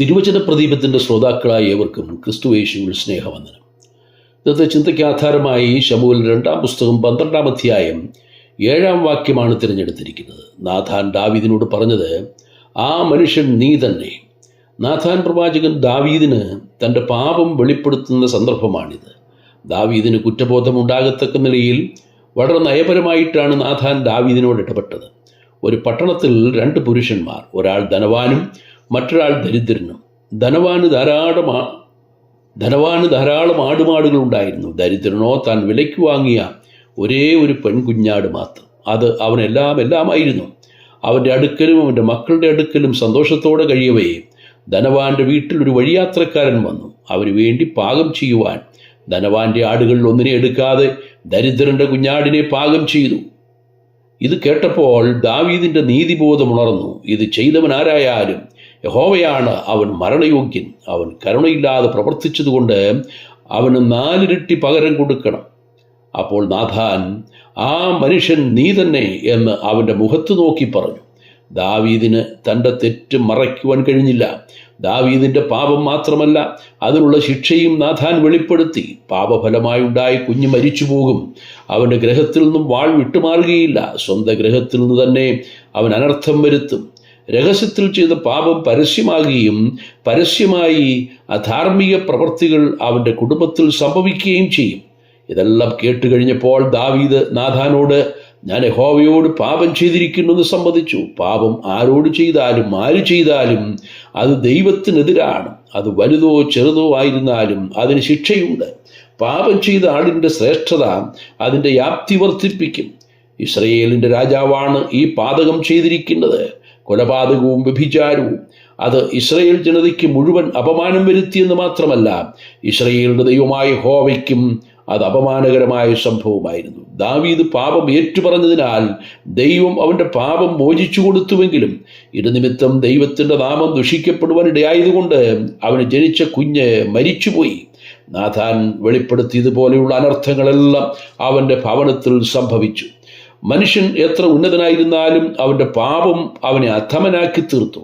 തിരുവചന പ്രദീപത്തിന്റെ ശ്രോതാക്കളായ ഏവർക്കും ക്രിസ്തു യേശുവിൽ സ്നേഹവന്ദനം. ഇന്നത്തെ ചിന്തയ്ക്ക് ആധാരമായി ശമുവിൽ രണ്ടാം പുസ്തകം പന്ത്രണ്ടാം അധ്യായം ഏഴാം വാക്യമാണ് തിരഞ്ഞെടുത്തിരിക്കുന്നത്. നാഥാൻ ദാവീദിനോട് പറഞ്ഞത് ആ മനുഷ്യൻ നീ തന്നെ. നാഥാൻ പ്രവാചകൻ ദാവീദിന് തന്റെ പാപം വെളിപ്പെടുത്തുന്ന സന്ദർഭമാണിത്. ദാവീദിന് കുറ്റബോധമുണ്ടാകത്തക്ക നിലയിൽ വളരെ നയപരമായിട്ടാണ് നാഥാൻ ദാവീദിനോട് ഇടപെട്ടത്. ഒരു പട്ടണത്തിൽ രണ്ട് പുരുഷന്മാർ ഒരാൾ ധനവാനും മറ്റൊരാൾ ദരിദ്രനും. ധനവാന് ധാരാളം ധനവാന് ധാരാളം ആടുമാടുകൾ ഉണ്ടായിരുന്നു ദരിദ്രനോ താൻ വിലയ്ക്ക് വാങ്ങിയ ഒരേ ഒരു പെൺകുഞ്ഞാട് മാത്രം. അത് അവനെല്ലാം എല്ലാമായിരുന്നു. അവന്റെ അടുക്കലും അവന്റെ മക്കളുടെ അടുക്കലും സന്തോഷത്തോടെ കഴിയവേ ധനവാന്റെ വീട്ടിൽ ഒരു വഴിയാത്രക്കാരൻ വന്നു. അവന് വേണ്ടി പാകം ചെയ്യുവാൻ. ധനവാന്റെ ആടുകളിൽ ഒന്നിനെ എടുക്കാതെ ദരിദ്രന്റെ കുഞ്ഞാടിനെ പാകം ചെയ്തു. ഇത് കേട്ടപ്പോൾ ദാവീദിന്റെ നീതിബോധം ഉണർന്നു. ഇത് ചെയ്തവൻ ആരായാലും യഹോവയാണ് അവൻ മരണയോഗ്യൻ. അവൻ കരുണയില്ലാതെ പ്രവർത്തിച്ചതുകൊണ്ട് അവന് നാലിരട്ടി പകരം കൊടുക്കണം. അപ്പോൾ നാഥാൻ ആ മനുഷ്യൻ നീ തന്നെ എന്ന് അവന്റെ മുഖത്ത് നോക്കി പറഞ്ഞു. ദാവീദിന് തന്റെ തെറ്റ് മറയ്ക്കുവാൻ കഴിഞ്ഞില്ല. ദാവീദിന്റെ പാപം മാത്രമല്ല അതിനുള്ള ശിക്ഷയും നാഥാൻ വെളിപ്പെടുത്തി. പാപഫലമായുണ്ടായി കുഞ്ഞ് മരിച്ചു പോകും. അവന്റെ ഗ്രഹത്തിൽ നിന്നും വാൾ വിട്ടുമാറുകയില്ല. സ്വന്തം ഗ്രഹത്തിൽ നിന്ന് തന്നെ അവൻ അനർത്ഥം വരുത്തും. രഹസ്യത്തിൽ ചെയ്ത പാപം പരസ്യമാകുകയും പരസ്യമായി അധാർമിക പ്രവൃത്തികൾ അവന്റെ കുടുംബത്തിൽ സംഭവിക്കുകയും ചെയ്യും. ഇതെല്ലാം കേട്ട് കഴിഞ്ഞപ്പോൾ ദാവീദ് നാഥാനോട് ഞാൻ യഹോവയോട് പാപം ചെയ്തിരിക്കുന്നു എന്ന് സമ്മതിച്ചു. പാപം ആരോട് ചെയ്താലും ആര് ചെയ്താലും അത് ദൈവത്തിനെതിരാണ്. അത് വലുതോ ചെറുതോ ആയിരുന്നാലും അതിന് ശിക്ഷയുണ്ട്. പാപം ചെയ്ത ആളിന്റെ ശ്രേഷ്ഠത അതിന്റെ വ്യാപ്തി വർദ്ധിപ്പിക്കും. ഇസ്രയേലിന്റെ രാജാവാണ് ഈ പാതകം ചെയ്തിരിക്കുന്നത്. കൊലപാതകവും വ്യഭിചാരവും. അത് ഇസ്രയേൽ ജനതയ്ക്ക് മുഴുവൻ അപമാനം വരുത്തിയെന്ന് മാത്രമല്ല ഇസ്രയേലിന്റെ ദൈവമായ ഹോവയ്ക്കും അത് അപമാനകരമായ സംഭവമായിരുന്നു. ദാവീദ് പാപം ഏറ്റുപറഞ്ഞതിനാൽ ദൈവം അവന്റെ പാപം മോചിച്ചു കൊടുത്തുവെങ്കിലും ഇത് നിമിത്തം ദൈവത്തിന്റെ നാമം ദുഷിക്കപ്പെടുവാൻ ഇടയായതുകൊണ്ട് അവന് ജനിച്ച കുഞ്ഞ് മരിച്ചുപോയി. നാഥാൻ വെളിപ്പെടുത്തിയതുപോലെയുള്ള അനർത്ഥങ്ങളെല്ലാം അവന്റെ ഭവനത്തിൽ സംഭവിച്ചു. മനുഷ്യൻ എത്ര ഉന്നതനായിരുന്നാലും അവന്റെ പാപം അവനെ അധമനാക്കി തീർത്തു.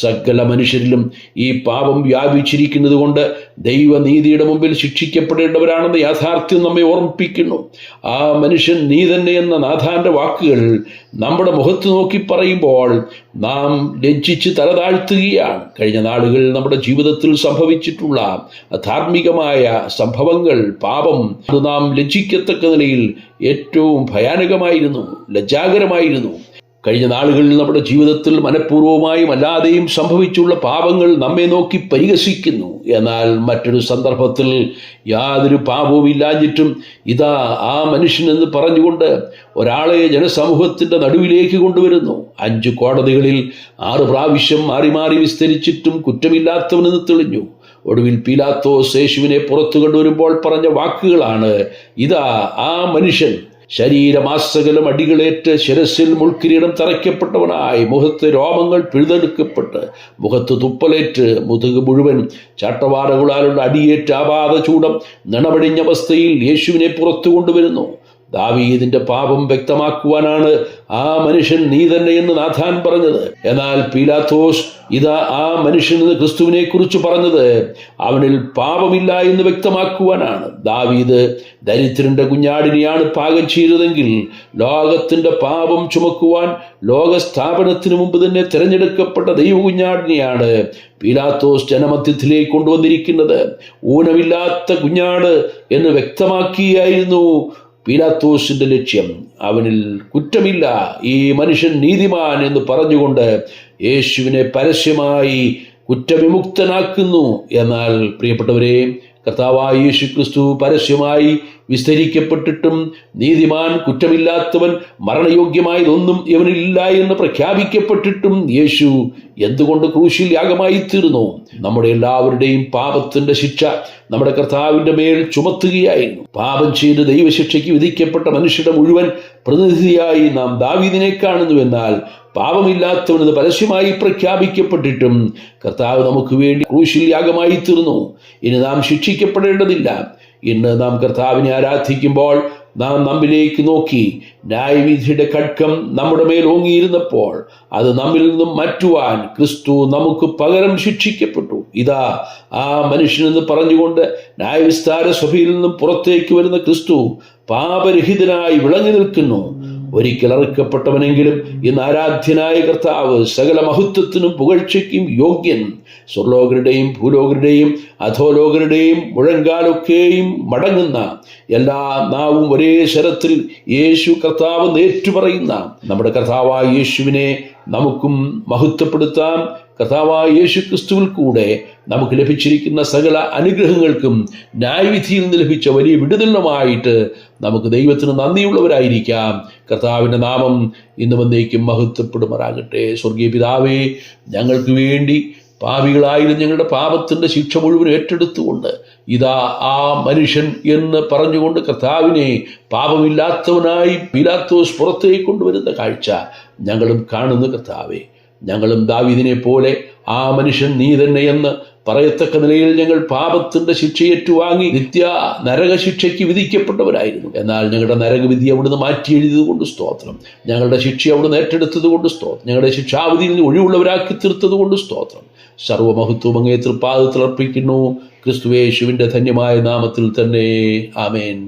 സകല മനുഷ്യരിലും ഈ പാപം വ്യാപിച്ചിരിക്കുന്നത് കൊണ്ട് ദൈവനീതിയുടെ മുമ്പിൽ ശിക്ഷിക്കപ്പെടേണ്ടവരാണെന്ന യാഥാർത്ഥ്യം നമ്മെ ഓർമ്മിപ്പിക്കുന്നു. ആ മനുഷ്യൻ നീ തന്നെ എന്ന നാഥാന്റെ വാക്കുകൾ നമ്മുടെ മുഖത്ത് നോക്കി പറയുമ്പോൾ നാം ലജ്ജിച്ച് തലതാഴ്ത്തുകയാണ് കഴിഞ്ഞ നാളുകളിൽ നമ്മുടെ ജീവിതത്തിൽ സംഭവിച്ചിട്ടുള്ള ധാർമ്മികമായ സംഭവങ്ങൾ പാപം അത് നാം ലജ്ജിക്കത്തക്ക നിലയിൽ ഏറ്റവും ഭയാനകമായിരുന്നു ലജ്ജാകരമായിരുന്നു. കഴിഞ്ഞ നാളുകളിൽ നമ്മുടെ ജീവിതത്തിൽ മനഃപൂർവമായും അല്ലാതെയും സംഭവിച്ചുള്ള പാപങ്ങൾ നമ്മെ നോക്കി പരിഹസിക്കുന്നു. എന്നാൽ മറ്റൊരു സന്ദർഭത്തിൽ യാതൊരു പാപവും ഇല്ലാഞ്ഞിട്ടും ഇതാ ആ മനുഷ്യനെന്ന് പറഞ്ഞുകൊണ്ട് ഒരാളെ ജനസമൂഹത്തിന്റെ നടുവിലേക്ക് കൊണ്ടുവരുന്നു. അഞ്ചു കോടതികളിൽ ആറ് പ്രാവശ്യം മാറി മാറി വിസ്തരിച്ചിട്ടും കുറ്റമില്ലാത്തവനെന്ന് തെളിഞ്ഞു. ഒടുവിൽ പീലാത്തോ യേശുവിനെ പുറത്തു കൊണ്ടുവരുമ്പോൾ പറഞ്ഞ വാക്കുകളാണ്. ഇതാ ആ മനുഷ്യൻ ശരീരമാസകലം അടികളേറ്റ് ശിരസിൽ മുൾക്കിരീടം തറയ്ക്കപ്പെട്ടവനായി. മുഖത്ത് രോമങ്ങൾ പിഴുതെടുക്കപ്പെട്ട് മുഖത്ത് തുപ്പലേറ്റ് മുതുക് മുഴുവൻ ചാട്ടവാറകളാലുള്ള അടിയേറ്റ് ആപാത ചൂടം നിണമടിഞ്ഞ അവസ്ഥയിൽ യേശുവിനെ പുറത്തു കൊണ്ടുവരുന്നു. ദാവീദിന്റെ പാപം വ്യക്തമാക്കുവാനാണ് ആ മനുഷ്യൻ നീ തന്നെ എന്ന് നാഥാൻ പറഞ്ഞത്. എന്നാൽ പീലാത്തോസ് ഇതാ ആ മനുഷ്യൻ എന്ന് ക്രിസ്തുവിനെ കുറിച്ച് പറഞ്ഞത്. അവനിൽ പാപമില്ല എന്ന് വ്യക്തമാക്കുവാനാണ്. ദാവീദ് ദരിദ്രന്റെ കുഞ്ഞാടിനെയാണ് പാകം ചെയ്തതെങ്കിൽ ലോകത്തിന്റെ പാപം ചുമക്കുവാൻ ലോകസ്ഥാപനത്തിന് മുമ്പ് തന്നെ തിരഞ്ഞെടുക്കപ്പെട്ട ദൈവകുഞ്ഞാടിനെയാണ് പീലാത്തോസ് ജനമധ്യത്തിലേക്ക് കൊണ്ടുവന്നിരിക്കുന്നത്. ഊനമില്ലാത്ത കുഞ്ഞാട് എന്ന് വ്യക്തമാക്കിയായിരുന്നു പീലാത്തോസിന്റെ ലക്ഷ്യം അവനിൽ കുറ്റമില്ല. ഈ മനുഷ്യൻ നീതിമാൻ എന്ന് പറഞ്ഞുകൊണ്ട് യേശുവിനെ പരസ്യമായി കുറ്റവിമുക്തനാക്കുന്നു. എന്നാൽ പ്രിയപ്പെട്ടവരെ കർത്താവായ യേശു ക്രിസ്തു പരസ്യമായി വിസ്തരിക്കപ്പെട്ടിട്ടും നീതിമാൻ കുറ്റമില്ലാത്തവൻ മരണയോഗ്യമായതൊന്നും ഇവനില്ല എന്ന് പ്രഖ്യാപിക്കപ്പെട്ടിട്ടും യേശു എന്തുകൊണ്ട് ക്രൂശിൽ യാഗമായി തീർന്നു നമ്മുടെ എല്ലാവരുടെയും പാപത്തിന്റെ ശിക്ഷ നമ്മുടെ കർത്താവിന്റെ മേൽ ചുമത്തുകയായിരുന്നു. പാപം ചെയ്ത് ദൈവശിക്ഷയ്ക്ക് വിധിക്കപ്പെട്ട മനുഷ്യരുടെ മുഴുവൻ പ്രതിനിധിയായി നാം ദാവീദിനെ കാണുന്നുവെന്നാൽ പാപമില്ലാത്തവനെന്ന് പരസ്യമായി പ്രഖ്യാപിക്കപ്പെട്ടിട്ടും കർത്താവ് നമുക്ക് വേണ്ടി ക്രൂശിൽ യാഗമായി തീർന്നു ഇനി നാം ശിക്ഷിക്കപ്പെടേണ്ടതില്ല. ഇന്ന് നാം കർത്താവിനെ ആരാധിക്കുമ്പോൾ നാം നമ്മിലേക്ക് നോക്കി ന്യായവിധിയുടെ ഖഡ്ഗം നമ്മുടെ മേൽ ഓങ്ങിയിരുന്നപ്പോൾ അത് നമ്മിൽ നിന്നും മാറ്റുവാൻ ക്രിസ്തു നമുക്ക് പകരം ശിക്ഷിക്കപ്പെട്ടു. ഇതാ ആ മനുഷ്യനെന്ന് പറഞ്ഞുകൊണ്ട് ന്യായവിസ്താര സഭയിൽ നിന്നും പുറത്തേക്ക് വരുന്ന ക്രിസ്തു പാപരഹിതനായി വിളങ്ങി നിൽക്കുന്നു. ഒരിക്കൽ അറുക്കപ്പെട്ടവനെങ്കിലും ഇന്ന് ആരാധ്യനായ കർത്താവ് സകല മഹത്വത്തിനും പുകഴ്ചയ്ക്കും യോഗ്യൻ. സ്വർലോകരുടെയും ഭൂലോകരുടെയും അധോലോകരുടെയും മുഴങ്കാലൊക്കെയും മടങ്ങുന്ന എല്ലാ നാവും ഒരേ ശരത്തിൽ യേശു കർത്താവ് ഏറ്റുപറയുന്ന നമ്മുടെ കർത്താവായ യേശുവിനെ നമുക്കും മഹത്വപ്പെടുത്താം. കർത്താവായ യേശു ക്രിസ്തുവിൽ കൂടെ നമുക്ക് ലഭിച്ചിരിക്കുന്ന സകല അനുഗ്രഹങ്ങൾക്കും ന്യായവിധിയിൽ നിന്ന് ലഭിച്ച വലിയ വിടുതലുമായിട്ട് നമുക്ക് ദൈവത്തിന് നന്ദിയുള്ളവരായിരിക്കാം. കർത്താവിന്റെ നാമം ഇന്ന് വന്നേക്കും മഹത്വപ്പെടുമാറാകട്ടെ. സ്വർഗീയ പിതാവേ ഞങ്ങൾക്ക് വേണ്ടി പാപികളായിരുന്നു ഞങ്ങളുടെ പാപത്തിന്റെ ശിക്ഷ മുഴുവൻ ഏറ്റെടുത്തുകൊണ്ട് ഇതാ ആ മനുഷ്യൻ എന്ന് പറഞ്ഞുകൊണ്ട് കർത്താവിനെ പാപമില്ലാത്തവനായി പിലാത്തോസ് പുറത്തേക്ക് കൊണ്ടുവരുന്ന കാഴ്ച ഞങ്ങളും കാണുന്നു കർത്താവേ. ഞങ്ങളും ദാവിദിനെ പോലെ ആ മനുഷ്യൻ നീ തന്നെ എന്ന് പറയത്തക്ക നിലയിൽ ഞങ്ങൾ പാപത്തിന്റെ ശിക്ഷ ഏറ്റുവാങ്ങി നിത്യ നരകശിക്ഷയ്ക്ക് വിധിക്കപ്പെട്ടവരായിരുന്നു. എന്നാൽ ഞങ്ങളുടെ നരകവിധി അവിടുന്ന് മാറ്റി എഴുതിയത് കൊണ്ട് സ്തോത്രം. ഞങ്ങളുടെ ശിക്ഷ അവിടുന്ന് ഏറ്റെടുത്തത് കൊണ്ട് സ്തോത്രം. ഞങ്ങളുടെ ശിക്ഷാവിധിയിൽ നിന്ന് ഒഴിവുള്ളവരാക്കി തീർത്തത് കൊണ്ട് സ്തോത്രം. സർവമഹത്വം അങ്ങേ തൃപ്പാദത്തിൽ അർപ്പിക്കുന്നു. ക്രിസ്തുവേശുവിന്റെ ധന്യമായ നാമത്തിൽ തന്നെ. ആമേൻ.